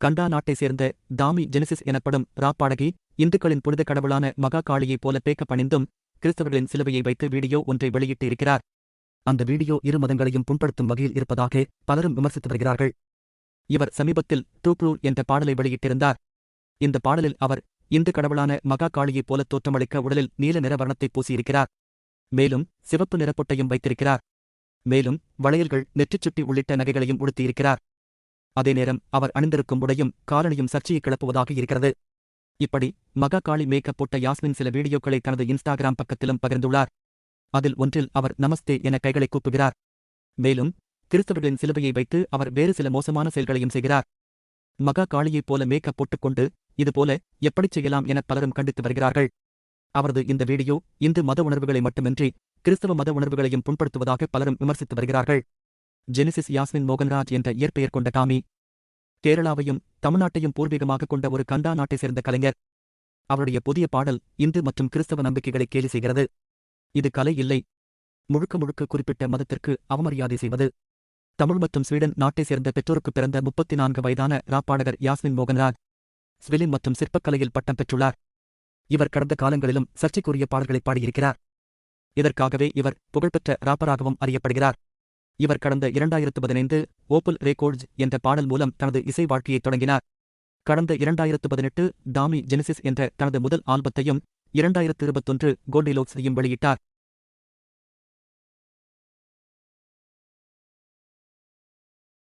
கண்டா நாட்டைச் சேர்ந்த தாமி ஜெனசிஸ் எனப்படும் ராப்பாடகி இந்துக்களின் புனித கடவுளான மகா காளியைப் போல பேக்க பணிந்தும் கிறிஸ்தவர்களின் சிலுவையை வைத்து வீடியோ ஒன்றை வெளியிட்டு இருக்கிறார் அந்த வீடியோ இரு மதங்களையும் புண்படுத்தும் வகையில் இருப்பதாக பலரும் விமர்சித்து வருகிறார்கள். இவர் சமீபத்தில் டூப்ரூ என்ற பாடலை வெளியிட்டிருந்தார். இந்த பாடலில் அவர் இந்து கடவுளான மகா காளியைப் போல தோற்றமளிக்க உடலில் நீல நிற வர்ணத்தை பூசியிருக்கிறார். மேலும் சிவப்பு நிறப்பொட்டையும் வைத்திருக்கிறார். மேலும் வளையல்கள் நெற்றிச் சுட்டி உள்ளிட்ட நகைகளையும் உடுத்தியிருக்கிறார். அதே நேரம் அவர் அணிந்திருக்கும் உடையும் காலனியும் சர்ச்சையை கிளப்புவதாக இருக்கிறது. இப்படி மகா காளி மேக்கப் போட்ட யாஸ்மின் சில வீடியோக்களை தனது இன்ஸ்டாகிராம் பக்கத்திலும் பகிர்ந்துள்ளார். அதில் ஒன்றில் அவர் நமஸ்தே என கைகளை கூப்புகிறார். மேலும் கிறிஸ்தவர்களின் சிலுவையை வைத்து அவர் வேறு சில மோசமான செயல்களையும் செய்கிறார். மகா காளியைப் போல மேக்கப் போட்டுக்கொண்டு இதுபோல எப்படிச் செய்யலாம் என பலரும் கண்டித்து வருகிறார்கள். அவரது இந்த வீடியோ இந்து மத உணர்வுகளை மட்டுமின்றி கிறிஸ்தவ மத உணர்வுகளையும் புண்படுத்துவதாக பலரும் விமர்சித்து வருகிறார்கள். ஜெனிசிஸ் யாஸ்மின் மோகன்ராஜ் என்ற இயற்பெயர் கொண்ட டாமி கேரளாவையும் தமிழ்நாட்டையும் பூர்வீகமாக கொண்ட ஒரு கண்டா நாட்டை சேர்ந்த கலைஞர். அவருடைய புதிய பாடல் இந்து மற்றும் கிறிஸ்தவ நம்பிக்கைகளை கேலி செய்கிறது. இது கலை இல்லை. முழுக்க முழுக்க குறிப்பிட்ட மதத்திற்கு அவமரியாதை செய்வது. தமிழ் மற்றும் ஸ்வீடன் நாட்டைச் சேர்ந்த பெற்றோருக்கு பிறந்த முப்பத்தி நான்கு வயதான ராப்பாடகர் யாஸ்மின் மோகன்ராஜ் ஸ்விலின் மற்றும் சிற்பக்கலையில் பட்டம் பெற்றுள்ளார். இவர் கடந்த காலங்களிலும் சர்ச்சைக்குரிய பாடல்களை பாடியிருக்கிறார். இதற்காகவே இவர் புகழ்பெற்ற ராப்பராகவும் அறியப்படுகிறார். இவர் கடந்த இரண்டாயிரத்து பதினைந்து ஓப்பல் ரேகோர்ட்ஸ் என்ற பாடல் மூலம் தனது இசை வாழ்க்கையை தொடங்கினார். கடந்த இரண்டாயிரத்து பதினெட்டு டாமி ஜெனிசிஸ் என்ற தனது முதல் ஆல்பத்தையும் இரண்டாயிரத்து இருபத்தொன்று கோல்டிலோக்ஸையும் வெளியிட்டார்.